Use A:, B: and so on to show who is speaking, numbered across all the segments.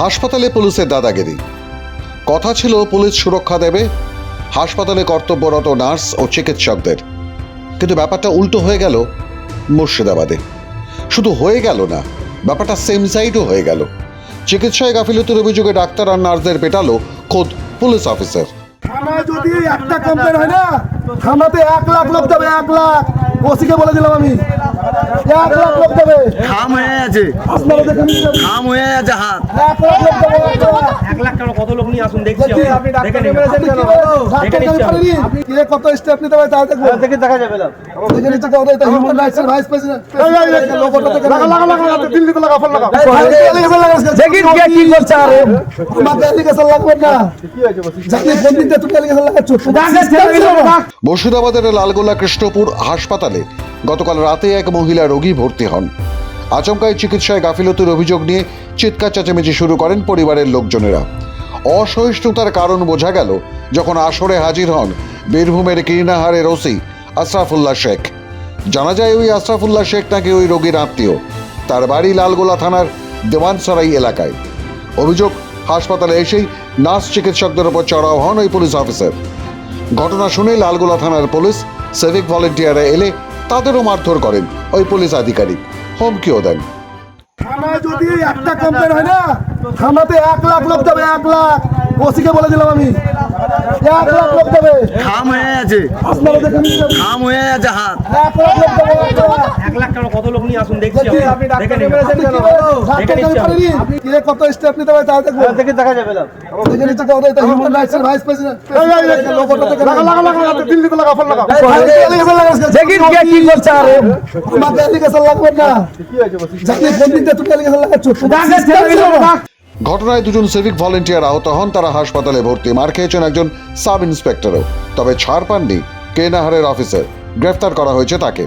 A: হাসপাতালে পুলিশের দাদাগিরি। কথা ছিল, পুলিশ সুরক্ষা দেবে। হাসপাতালে কর্তব্যরত নার্স ও চিকিৎসকদের। কিন্তু ব্যাপারটা উল্টো হয়ে গেল মুর্শিদাবাদে। শুধু হয়ে গেল না, ব্যাপারটা সেম সাইডও হয়ে গেল। চিকিৎসায় গাফিলতির অভিযোগে ডাক্তার আর নার্সদের পেটালো খোদ পুলিশ অফিসার
B: থানায় যদি একটা কমপ্লেন হয় না থানাতে এক লাখ লোক যাবে এক লাখ। ওসিকে বলে দিলাম আমি। এক লাখ লোক যাবে।
C: খাম হয়ে আছে।
B: আপনারা দেখে।
C: খাম হয়ে আছে হাত।
B: এক লাখ লোক যাবে এক লাখ।
D: আসুন দেখছি
B: আপনি কেন? কত স্টেপ নিতে পারে দেখব।
C: দেখে দেখা যাবে না
B: এটা এর
C: কে কি করছে আরে
B: লাগবে না। তুমি লাগাচ্ছ।
A: মুর্শিদাবাদের লালগোলা কৃষ্ণপুর হাসপাতালে গতকাল রাতে এক মহিলা রোগী ভর্তি হন আচমকায় চিকিৎসায় গাফিলতির অভিযোগ নিয়ে চিৎকার চেঁচামেচি শুরু করেন পরিবারের লোকজনেরা অসহিষ্ণুতার কারণ বোঝা গেল যখন আসরে হাজির হন বীরভূমের কিরনাহারের ওসি আশরাফুল্লাহ শেখ। জানা যায় ওই আশরাফুল্লাহ শেখ নাকি ওই রোগীর আত্মীয়। তার বাড়ি লালগোলা থানার দেওয়ানসরাই এলাকায়। অভিযোগ, হাসপাতালে এসেই নার্স চিকিৎসকদের ওপর চড়াও হন ওই পুলিশ অফিসার। ঘটনা শুনে লালগোলা থানার পুলিশ সিভিক ভলেন্টিয়াররা এলে তাদেরও মারধর করেন ওই পুলিশ আধিকারিক। হুমকিও দেন।
B: যদি একটা কমপ্লেন হয় না থানাতে এক লাখ লোক যাবে এক লাখ। ওসিকে বলে দিলাম আমি। এক লাখ লোক যাবে
C: খাম হয়ে আছে
B: আপনারা দেখে
C: খাম হয়ে আছে হাত
B: এক লাখ লোক যাবে এক লাখ।
D: টাকা কত লোক নিয়ে আসুন দেখছি
B: দেখছি, আপনি
D: দেখে
B: মেরেছেন কেন? ডাক্তারকে আমি পারিনি। কে কত স্টেপ নিতে পারে তাই দেখব।
C: দেখে দেখা যাবে না
B: দেখে নিচ্ছে কেউ, এটা human rights এর vice president। লোগোটা দেখে নিন।
C: দেখি কে কি করছে আরে
B: তোমাকে allegation লাগবে না। যাকে ফোন দিতে তুমি allegation লাগাচ্ছ।
A: ঘটনায় দুজন সিভিক ভলেন্টিয়ার আহত হন, তারা হাসপাতালে ভর্তি। মার খেয়েছেন একজন সাব ইন্সপেক্টরও তবে ছাড় পাননি কেনাহারের অফিসার। গ্রেফতার করা হয়েছে তাকে।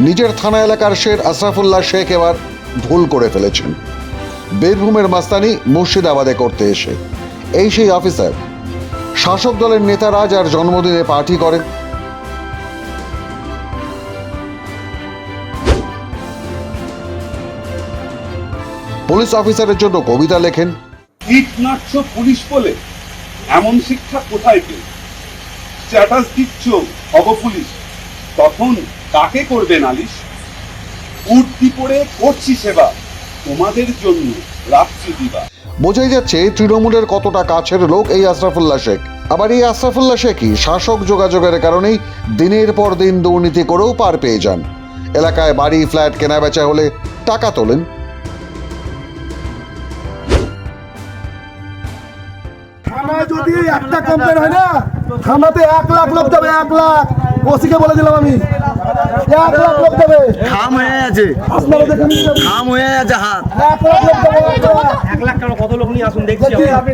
A: নিজের থানা এলাকার শের আশরাফুল্লাহ শেখ এবার ভুল করে ফেলেছেন। বীরভূমের মাস্তানি মুর্শিদাবাদে করতে এসে। এই সেই অফিসার শাসক দলের নেতারা যার জন্মদিনে পার্টি করেন। পুলিশ অফিসারের জন্য কবিতা লেখেন।
E: ইট পুলিশ বলে এমন শিক্ষা কোথায় পেল? স্ট্যাটাস দিচ্ছ অব পুলিশ তখন কাকে করবে নালিশ? উঠতি পড়ে করছি সেবা তোমাদের জন্য রাত্রি দিবা।
A: বোঝাই যাচ্ছে তৃণমূলের কতটা কাছের লোক এই আশরাফুল্লাহ শেখ। আবার এই আশরাফুল্লাহ শেখই শাসক যোগাযোগের কারণেই দিনের পর দিন দুর্নীতি করেও পার পেয়ে যান। এলাকায় বাড়ি, ফ্ল্যাট কেনা বেচা হলে টাকা তোলেন।
B: যদি একটা কমপ্লেন হয় না, থানাতে এক লাখ লোক যাবে, এক লাখ। ওসিকে বলে দিলাম আমি এক লাখ লোক যাবে
C: খাম হয়ে আছে
B: আপনারা
C: খাম হয়ে আছে হাত
B: এক লাখ লোক যাবে এক লাখ।
D: টাকা কত লোক নিয়ে আসুন দেখছি।
B: আপনি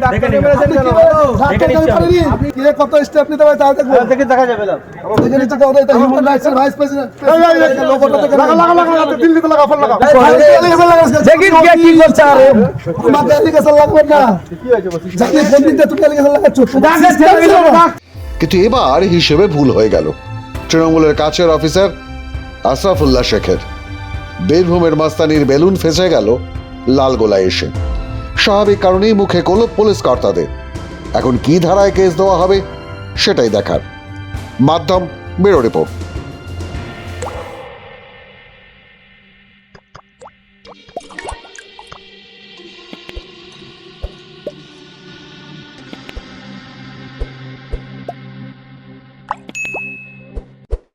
B: পারিনি। কে কত স্টেপ নিতে তাই দেখব।
C: দেখে দেখা যাবে না
B: দেখে নিচ্ছে কেউ, এটা human rights এর vice president। লোগোটা দেখে নিন।
C: দেখি কে কি করছে আরে
B: allegation লাগবে না। যাকে ফোন দিতে তুমি allegation লাগাচ্ছ।
A: কিন্তু এবার হিসেবে ভুল হয়ে গেল তৃণমূলের কাছের অফিসার আশরাফুল্লাহ শেখের। বীরভূমের মাস্তানির বেলুন ফেঁসে গেল লালগোলায় এসে। স্বাভাবিক কারণেই মুখে কলপ পুলিশ কর্তাদের। এখন কি ধারায় কেস দেওয়া হবে সেটাই দেখার। মাধ্যম বেরো রিপোর্ট।